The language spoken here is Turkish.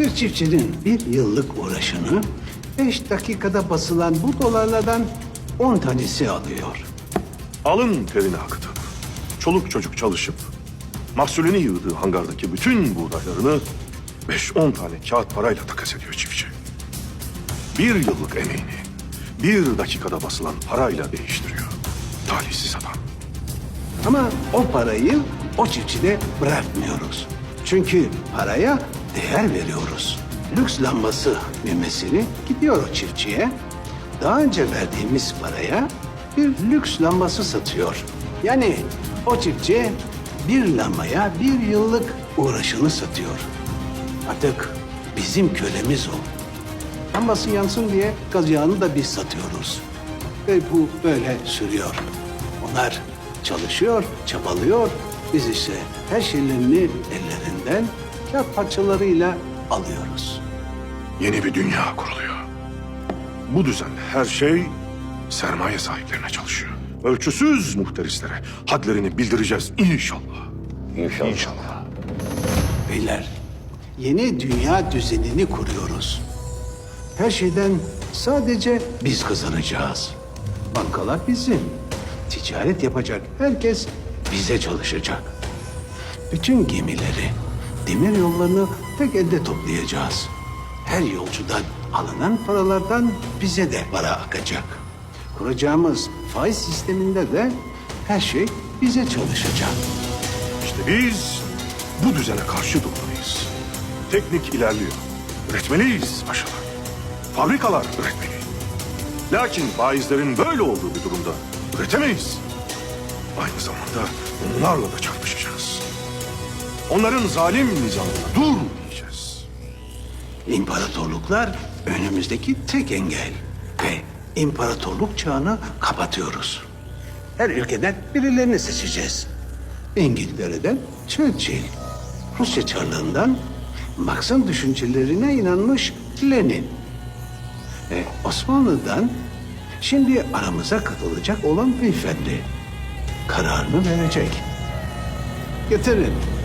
Bir çiftçinin bir yıllık uğraşını beş dakikada basılan bu dolarlardan on tanesi alıyor. Alın terini akıtıp, çoluk çocuk çalışıp, mahsulünü yığdığı hangardaki bütün buğdaylarını beş on tane kağıt parayla takas ediyor çiftçi. Bir yıllık emeğini bir dakikada basılan parayla değiştiriyor. Talihsiz adam. Ama o parayı o çiftçide bırakmıyoruz. Çünkü paraya değer veriyoruz. Lüks lambası memesini gidiyor o çiftçiye. Daha önce verdiğimiz paraya bir lüks lambası satıyor. Yani o çiftçi bir lambaya bir yıllık uğraşını satıyor. Artık bizim kölemiz o. Lambası yansın diye gaz yağını da biz satıyoruz. Ve bu böyle sürüyor. Onlar çalışıyor, çabalıyor. Biz ise her şeylerini ellerinden kağıt parçalarıyla alıyoruz. Yeni bir dünya kuruluyor. Bu düzenle her şey sermaye sahiplerine çalışıyor. Ölçüsüz muhterislere hadlerini bildireceğiz inşallah. İnşallah. Beyler, yeni dünya düzenini kuruyoruz. Her şeyden sadece biz kazanacağız. Bankalar bizim. Ticaret yapacak herkes bize çalışacak. Bütün gemileri, demir yollarını tek elde toplayacağız. Her yolcudan alınan paralardan bize de para akacak. Kuracağımız faiz sisteminde de her şey bize çalışacak. İşte biz bu düzene karşı durmalıyız. Teknik ilerliyor. Üretmeliyiz paşalar. Fabrikalar üretmeli. Lakin faizlerin böyle olduğu bir durumda üretemeyiz. Aynı zamanda onlarla da çarpışacağız. Onların zalim nizamına dur diyeceğiz. İmparatorluklar önümüzdeki tek engel ve imparatorluk çağını kapatıyoruz. Her ülkeden birilerini seçeceğiz. İngiltere'den Churchill, Rusya Çarlığından Marx'ın düşüncelerine inanmış Lenin. Ve Osmanlı'dan şimdi aramıza katılacak olan beyefendi kararını verecek. Getirin.